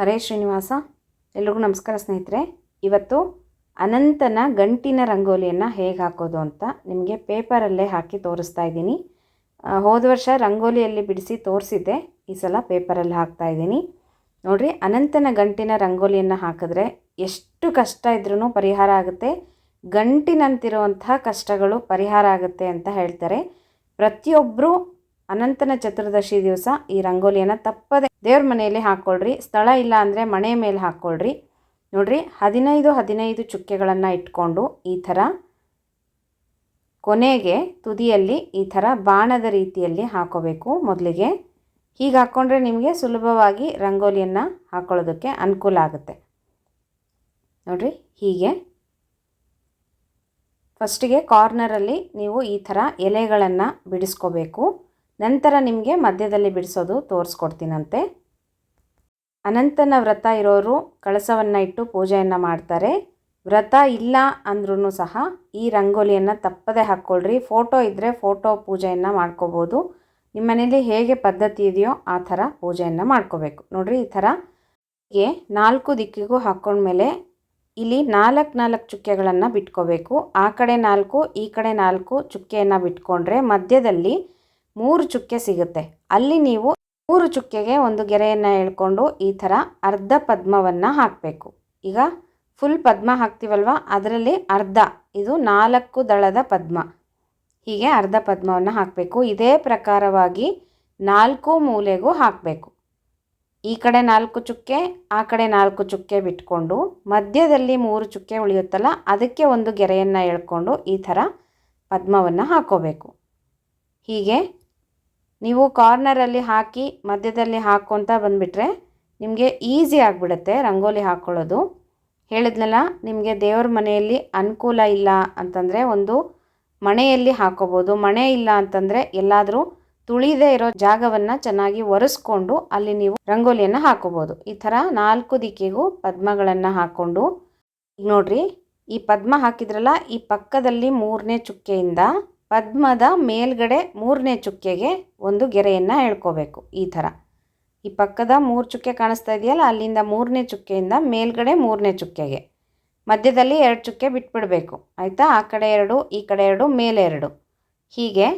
ಹರೇ ಶ್ರೀನಿವಾಸ, ಎಲ್ರಿಗೂ ನಮಸ್ಕಾರ ಸ್ನೇಹಿತರೆ. ಇವತ್ತು ಅನಂತನ ಗಂಟಿನ ರಂಗೋಲಿಯನ್ನು ಹೇಗೆ ಹಾಕೋದು ಅಂತ ನಿಮಗೆ ಪೇಪರಲ್ಲೇ ಹಾಕಿ ತೋರಿಸ್ತಾ ಇದ್ದೀನಿ. ಹೋದ ವರ್ಷ ರಂಗೋಲಿಯಲ್ಲಿ ಬಿಡಿಸಿ ತೋರಿಸಿದ್ದೆ, ಈ ಸಲ ಪೇಪರಲ್ಲಿ ಹಾಕ್ತಾ ಇದ್ದೀನಿ. ನೋಡಿರಿ, ಅನಂತನ ಗಂಟಿನ ರಂಗೋಲಿಯನ್ನು ಹಾಕಿದ್ರೆ ಎಷ್ಟು ಕಷ್ಟ ಇದ್ರೂ ಪರಿಹಾರ ಆಗುತ್ತೆ. ಗಂಟಿನಂತಿರುವಂತಹ ಕಷ್ಟಗಳು ಪರಿಹಾರ ಆಗುತ್ತೆ ಅಂತ ಹೇಳ್ತಾರೆ. ಪ್ರತಿಯೊಬ್ಬರು ಅನಂತನ ಚತುರ್ದಶಿ ದಿವಸ ಈ ರಂಗೋಲಿಯನ್ನು ತಪ್ಪದೆ ದೇವ್ರ ಮನೆಯಲ್ಲಿ ಹಾಕ್ಕೊಳ್ರಿ ಸ್ಥಳ ಇಲ್ಲ ಅಂದರೆ ಮನೆ ಮೇಲೆ ಹಾಕ್ಕೊಳ್ರಿ ನೋಡ್ರಿ, ಹದಿನೈದು ಹದಿನೈದು ಚುಕ್ಕೆಗಳನ್ನು ಇಟ್ಕೊಂಡು ಈ ಥರ ಕೊನೆಗೆ ತುದಿಯಲ್ಲಿ ಈ ಥರ ಬಾಣದ ರೀತಿಯಲ್ಲಿ ಹಾಕೋಬೇಕು ಮೊದಲಿಗೆ. ಹೀಗೆ ಹಾಕ್ಕೊಂಡ್ರೆ ನಿಮಗೆ ಸುಲಭವಾಗಿ ರಂಗೋಲಿಯನ್ನು ಹಾಕೊಳ್ಳೋದಕ್ಕೆ ಅನುಕೂಲ ಆಗುತ್ತೆ. ನೋಡ್ರಿ, ಹೀಗೆ. ಫಸ್ಟಿಗೆ ಕಾರ್ನರಲ್ಲಿ ನೀವು ಈ ಥರ ಎಲೆಗಳನ್ನು ಬಿಡಿಸ್ಕೋಬೇಕು. ನಂತರ ನಿಮಗೆ ಮಧ್ಯದಲ್ಲಿ ಬಿಡಿಸೋದು ತೋರಿಸ್ಕೊಡ್ತೀನಂತೆ. ಅನಂತನ ವ್ರತ ಇರೋರು ಕಳಸವನ್ನು ಇಟ್ಟು ಪೂಜೆಯನ್ನು ಮಾಡ್ತಾರೆ. ವ್ರತ ಇಲ್ಲ ಅಂದ್ರೂ ಸಹ ಈ ರಂಗೋಲಿಯನ್ನು ತಪ್ಪದೆ ಹಾಕ್ಕೊಳ್ರಿ ಫೋಟೋ ಇದ್ದರೆ ಫೋಟೋ ಪೂಜೆಯನ್ನು ಮಾಡ್ಕೋಬೋದು. ನಿಮ್ಮ ಮನೇಲಿ ಹೇಗೆ ಪದ್ಧತಿ ಇದೆಯೋ ಆ ಥರ ಪೂಜೆಯನ್ನು ಮಾಡ್ಕೋಬೇಕು. ನೋಡಿರಿ ಈ ಥರ ಹೀಗೆ ನಾಲ್ಕು ದಿಕ್ಕಿಗೂ ಹಾಕ್ಕೊಂಡ್ಮೇಲೆ ಇಲ್ಲಿ ನಾಲ್ಕು ನಾಲ್ಕು ಚುಕ್ಕೆಗಳನ್ನು ಬಿಟ್ಕೋಬೇಕು. ಆ ಕಡೆ ನಾಲ್ಕು, ಈ ಕಡೆ ನಾಲ್ಕು ಚುಕ್ಕೆಯನ್ನು ಬಿಟ್ಕೊಂಡ್ರೆ ಮಧ್ಯದಲ್ಲಿ ಮೂರು ಚುಕ್ಕೆ ಸಿಗುತ್ತೆ. ಅಲ್ಲಿ ನೀವು ಮೂರು ಚುಕ್ಕೆಗೆ ಒಂದು ಗೆರೆಯನ್ನು ಎಳ್ಕೊಂಡು ಈ ಥರ ಅರ್ಧ ಪದ್ಮವನ್ನು ಹಾಕಬೇಕು. ಈಗ ಫುಲ್ ಪದ್ಮ ಹಾಕ್ತೀವಲ್ವ? ಅದರಲ್ಲಿ ಅರ್ಧ, ಇದು ನಾಲ್ಕು ದಳದ ಪದ್ಮ. ಹೀಗೆ ಅರ್ಧ ಪದ್ಮವನ್ನು ಹಾಕಬೇಕು. ಇದೇ ಪ್ರಕಾರವಾಗಿ ನಾಲ್ಕು ಮೂಲೆಗೂ ಹಾಕಬೇಕು. ಈ ಕಡೆ ನಾಲ್ಕು ಚುಕ್ಕೆ, ಆ ಕಡೆ ನಾಲ್ಕು ಚುಕ್ಕೆ ಬಿಟ್ಕೊಂಡು ಮಧ್ಯದಲ್ಲಿ ಮೂರು ಚುಕ್ಕೆ ಉಳಿಯುತ್ತಲ್ಲ, ಅದಕ್ಕೆ ಒಂದು ಗೆರೆಯನ್ನು ಎಳ್ಕೊಂಡು ಈ ಥರ ಪದ್ಮವನ್ನು ಹಾಕೋಬೇಕು. ಹೀಗೆ ನೀವು ಕಾರ್ನರಲ್ಲಿ ಹಾಕಿ ಮಧ್ಯದಲ್ಲಿ ಹಾಕ್ಕೊತ ಬಂದುಬಿಟ್ರೆ ನಿಮಗೆ ಈಸಿ ಆಗಿಬಿಡುತ್ತೆ ರಂಗೋಲಿ ಹಾಕ್ಕೊಳ್ಳೋದು ಹೇಳಿದ್ನಲ್ಲ, ನಿಮಗೆ ದೇವ್ರ ಮನೆಯಲ್ಲಿ ಅನುಕೂಲ ಇಲ್ಲ ಅಂತಂದರೆ ಒಂದು ಮಣೆಯಲ್ಲಿ ಹಾಕೋಬೋದು. ಮಣೆ ಇಲ್ಲ ಅಂತಂದರೆ ಎಲ್ಲಾದರೂ ತುಳಿದೇ ಇರೋ ಜಾಗವನ್ನು ಚೆನ್ನಾಗಿ ಒರೆಸ್ಕೊಂಡು ಅಲ್ಲಿ ನೀವು ರಂಗೋಲಿಯನ್ನು ಹಾಕೋಬೋದು. ಈ ಥರ ನಾಲ್ಕು ದಿಕ್ಕಿಗೂ ಪದ್ಮಗಳನ್ನು ಹಾಕ್ಕೊಂಡು ನೋಡ್ರಿ, ಈ ಪದ್ಮ ಹಾಕಿದ್ರಲ್ಲ, ಈ ಪಕ್ಕದಲ್ಲಿ ಮೂರನೇ ಚುಕ್ಕೆಯಿಂದ ಪದ್ಮದ ಮೇಲ್ಗಡೆ ಮೂರನೇ ಚುಕ್ಕೆಗೆ ಒಂದು ಗೆರೆಯನ್ನು ಎಳ್ಕೋಬೇಕು, ಈ ಥರ. ಈ ಪಕ್ಕದ ಮೂರು ಚುಕ್ಕೆ ಕಾಣಿಸ್ತಾ ಇದೆಯಲ್ಲ, ಅಲ್ಲಿಂದ ಮೂರನೇ ಚುಕ್ಕೆಯಿಂದ ಮೇಲ್ಗಡೆ ಮೂರನೇ ಚುಕ್ಕೆಗೆ. ಮಧ್ಯದಲ್ಲಿ ಎರಡು ಚುಕ್ಕೆ ಬಿಟ್ಬಿಡಬೇಕು, ಆಯಿತಾ? ಆ ಕಡೆ ಎರಡು, ಈ ಕಡೆ ಎರಡು, ಮೇಲೆ ಎರಡು. ಹೀಗೆ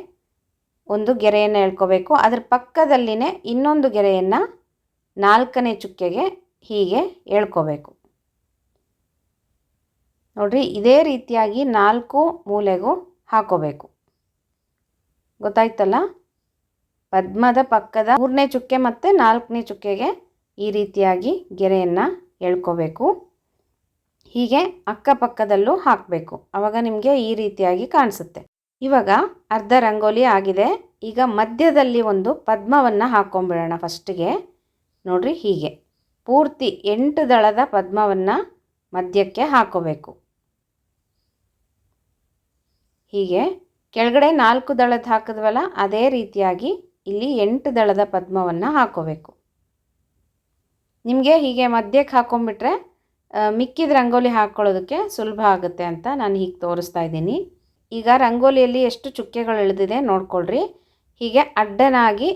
ಒಂದು ಗೆರೆಯನ್ನು ಎಳ್ಕೋಬೇಕು. ಅದ್ರ ಪಕ್ಕದಲ್ಲಿನೇ ಇನ್ನೊಂದು ಗೆರೆಯನ್ನು ನಾಲ್ಕನೇ ಚುಕ್ಕೆಗೆ ಹೀಗೆ ಎಳ್ಕೋಬೇಕು. ನೋಡಿರಿ, ಇದೇ ರೀತಿಯಾಗಿ ನಾಲ್ಕು ಮೂಲೆಗೂ ಹಾಕೋಬೇಕು. ಗೊತ್ತಾಯ್ತಲ್ಲ? ಪದ್ಮದ ಪಕ್ಕದ ಮೂರನೇ ಚುಕ್ಕೆ ಮತ್ತು ನಾಲ್ಕನೇ ಚುಕ್ಕೆಗೆ ಈ ರೀತಿಯಾಗಿ ಗೆರೆಯನ್ನು ಎಳ್ಕೋಬೇಕು. ಹೀಗೆ ಅಕ್ಕಪಕ್ಕದಲ್ಲೂ ಹಾಕಬೇಕು. ಆವಾಗ ನಿಮಗೆ ಈ ರೀತಿಯಾಗಿ ಕಾಣಿಸುತ್ತೆ. ಇವಾಗ ಅರ್ಧ ರಂಗೋಲಿ ಆಗಿದೆ. ಈಗ ಮಧ್ಯದಲ್ಲಿ ಒಂದು ಪದ್ಮವನ್ನು ಹಾಕ್ಕೊಂಬಿಡೋಣ ಫಸ್ಟಿಗೆ. ನೋಡಿರಿ ಹೀಗೆ. ಪೂರ್ತಿ ಎಂಟು ದಳದ ಪದ್ಮವನ್ನು ಮಧ್ಯಕ್ಕೆ ಹಾಕೋಬೇಕು. ಹೀಗೆ ಕೆಳಗಡೆ ನಾಲ್ಕು ದಳದ ಹಾಕಿದ್ವಲ್ಲ, ಅದೇ ರೀತಿಯಾಗಿ ಇಲ್ಲಿ ಎಂಟು ದಳದ ಪದ್ಮವನ್ನು ಹಾಕೋಬೇಕು. ನಿಮಗೆ ಹೀಗೆ ಮಧ್ಯಕ್ಕೆ ಹಾಕೊಂಡ್ಬಿಟ್ರೆ ಮಿಕ್ಕಿದ ರಂಗೋಲಿ ಹಾಕ್ಕೊಳ್ಳೋದಕ್ಕೆ ಸುಲಭ ಆಗುತ್ತೆ ಅಂತ ನಾನು ಹೀಗೆ ತೋರಿಸ್ತಾ ಇದ್ದೀನಿ. ಈಗ ರಂಗೋಲಿಯಲ್ಲಿ ಎಷ್ಟು ಚುಕ್ಕೆಗಳು ಇಳಿದಿದೆ ನೋಡ್ಕೊಳ್ರಿ. ಹೀಗೆ ಅಡ್ಡನಾಗಿ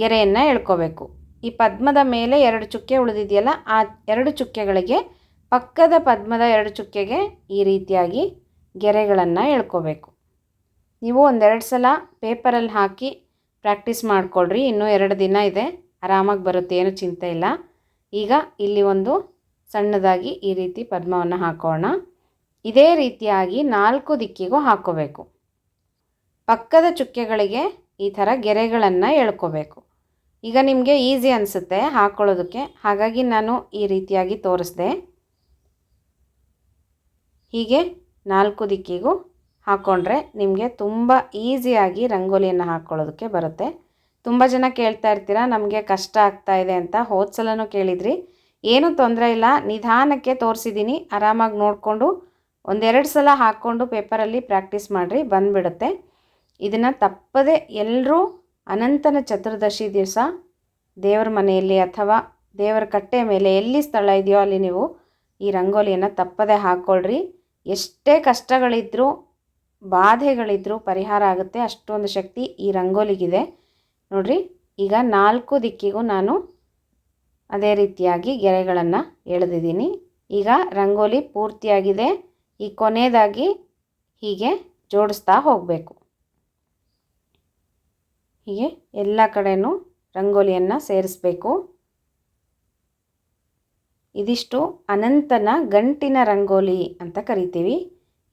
ಗೆರೆಯನ್ನು ಎಳ್ಕೋಬೇಕು. ಈ ಪದ್ಮದ ಮೇಲೆ ಎರಡು ಚುಕ್ಕೆ ಉಳಿದಿದೆಯಲ್ಲ, ಆ ಎರಡು ಚುಕ್ಕೆಗಳಿಗೆ ಪಕ್ಕದ ಪದ್ಮದ ಎರಡು ಚುಕ್ಕೆಗೆ ಈ ರೀತಿಯಾಗಿ ಗೆರೆಗಳನ್ನು ಎಳ್ಕೋಬೇಕು. ನೀವು ಒಂದೆರಡು ಸಲ ಪೇಪರಲ್ಲಿ ಹಾಕಿ ಪ್ರಾಕ್ಟೀಸ್ ಮಾಡ್ಕೊಳ್ರಿ. ಇನ್ನೂ ಎರಡು ದಿನ ಇದೆ. ಆರಾಮಾಗಿ ಬರುತ್ತೆ. ಏನು ಚಿಂತೆ ಇಲ್ಲ. ಈಗ ಇಲ್ಲಿ ಒಂದು ಸಣ್ಣದಾಗಿ ಈ ರೀತಿ ಪದ್ಮವನ್ನು ಹಾಕೋಣ. ಇದೇ ರೀತಿಯಾಗಿ ನಾಲ್ಕು ದಿಕ್ಕಿಗೂ ಹಾಕೋಬೇಕು. ಪಕ್ಕದ ಚುಕ್ಕೆಗಳಿಗೆ ಈ ಥರ ಗೆರೆಗಳನ್ನು ಎಳ್ಕೋಬೇಕು. ಈಗ ನಿಮಗೆ ಈಸಿ ಅನಿಸುತ್ತೆ ಹಾಕ್ಕೊಳ್ಳೋದಕ್ಕೆ ಹಾಗಾಗಿ ನಾನು ಈ ರೀತಿಯಾಗಿ ತೋರಿಸ್ದೆ. ಹೀಗೆ ನಾಲ್ಕು ದಿಕ್ಕಿಗೂ ಹಾಕ್ಕೊಂಡ್ರೆ ನಿಮಗೆ ತುಂಬ ಈಸಿಯಾಗಿ ರಂಗೋಲಿಯನ್ನು ಹಾಕ್ಕೊಳ್ಳೋದಕ್ಕೆ ಬರುತ್ತೆ. ತುಂಬ ಜನ ಕೇಳ್ತಾ ಇರ್ತೀರ, ನಮಗೆ ಕಷ್ಟ ಆಗ್ತಾ ಇದೆ ಅಂತ. ಹೋದ ಸಲನೂ ಕೇಳಿದ್ರಿ. ಏನೂ ತೊಂದರೆ ಇಲ್ಲ. ನಿಧಾನಕ್ಕೆ ತೋರಿಸಿದ್ದೀನಿ ಆರಾಮಾಗಿ ನೋಡಿಕೊಂಡು ಒಂದೆರಡು ಸಲ ಹಾಕ್ಕೊಂಡು ಪೇಪರಲ್ಲಿ ಪ್ರಾಕ್ಟೀಸ್ ಮಾಡಿರಿ, ಬಂದುಬಿಡುತ್ತೆ. ಇದನ್ನು ತಪ್ಪದೆ ಎಲ್ಲರೂ ಅನಂತನ ಚತುರ್ದಶಿ ದಿವಸ ದೇವರ ಮನೆಯಲ್ಲಿ ಅಥವಾ ದೇವರ ಕಟ್ಟೆ ಮೇಲೆ ಎಲ್ಲಿ ಸ್ಥಳ ಇದೆಯೋ ಅಲ್ಲಿ ನೀವು ಈ ರಂಗೋಲಿಯನ್ನು ತಪ್ಪದೆ ಹಾಕ್ಕೊಳ್ರಿ ಎಷ್ಟೇ ಕಷ್ಟಗಳಿದ್ದರೂ ಬಾಧೆಗಳಿದ್ದರೂ ಪರಿಹಾರ ಆಗುತ್ತೆ. ಅಷ್ಟೊಂದು ಶಕ್ತಿ ಈ ರಂಗೋಲಿಗಿದೆ. ನೋಡಿರಿ, ಈಗ ನಾಲ್ಕು ದಿಕ್ಕಿಗೂ ನಾನು ಅದೇ ರೀತಿಯಾಗಿ ಗೆರೆಗಳನ್ನು ಎಳೆದಿದ್ದೀನಿ. ಈಗ ರಂಗೋಲಿ ಪೂರ್ತಿಯಾಗಿದೆ. ಈ ಕೊನೆಯದಾಗಿ ಹೀಗೆ ಜೋಡಿಸ್ತಾ ಹೋಗಬೇಕು. ಹೀಗೆ ಎಲ್ಲ ಕಡೆಯೂ ರಂಗೋಲಿಯನ್ನು ಸೇರಿಸಬೇಕು. ಇದಿಷ್ಟು ಅನಂತನ ಗಂಟಿನ ರಂಗೋಲಿ ಅಂತ ಕರಿತೀವಿ.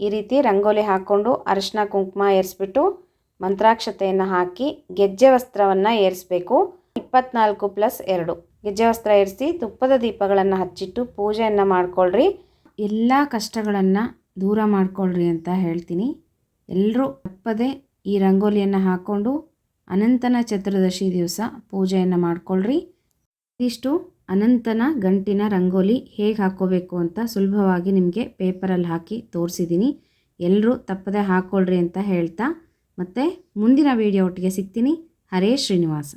ಈ ರೀತಿ ರಂಗೋಲಿ ಹಾಕ್ಕೊಂಡು ಅರಿಶಿನ ಕುಂಕುಮ ಏರಿಸ್ಬಿಟ್ಟು ಮಂತ್ರಾಕ್ಷತೆಯನ್ನು ಹಾಕಿ ಗೆಜ್ಜೆ ವಸ್ತ್ರವನ್ನು ಏರಿಸಬೇಕು. ಇಪ್ಪತ್ನಾಲ್ಕು ಪ್ಲಸ್ ಎರಡು. ಗೆಜ್ಜೆ ವಸ್ತ್ರ ಏರಿಸಿ ತುಪ್ಪದ ದೀಪಗಳನ್ನು ಹಚ್ಚಿಟ್ಟು ಪೂಜೆಯನ್ನು ಮಾಡ್ಕೊಳ್ರಿ. ಎಲ್ಲ ಕಷ್ಟಗಳನ್ನು ದೂರ ಮಾಡ್ಕೊಳ್ರಿ ಅಂತ ಹೇಳ್ತೀನಿ. ಎಲ್ಲರೂ ತಪ್ಪದೆ ಈ ರಂಗೋಲಿಯನ್ನು ಹಾಕ್ಕೊಂಡು ಅನಂತನ ಚತುರ್ದಶಿ ದಿವಸ ಪೂಜೆಯನ್ನು ಮಾಡ್ಕೊಳ್ರಿ. ಇದಿಷ್ಟು. ಅನಂತನ ಗಂಟಿನ ರಂಗೋಲಿ ಹೇಗೆ ಹಾಕ್ಕೋಬೇಕು ಅಂತ ಸುಲಭವಾಗಿ ನಿಮಗೆ ಪೇಪರಲ್ಲಿ ಹಾಕಿ ತೋರಿಸಿದ್ದೀನಿ ಎಲ್ಲರೂ ತಪ್ಪದೆ ಹಾಕ್ಕೊಳ್ರಿ ಅಂತ ಹೇಳ್ತಾ ಮತ್ತು ಮುಂದಿನ ವೀಡಿಯೋ ಒಟ್ಟಿಗೆ ಸಿಗ್ತೀನಿ. ಹರೇ ಶ್ರೀನಿವಾಸ.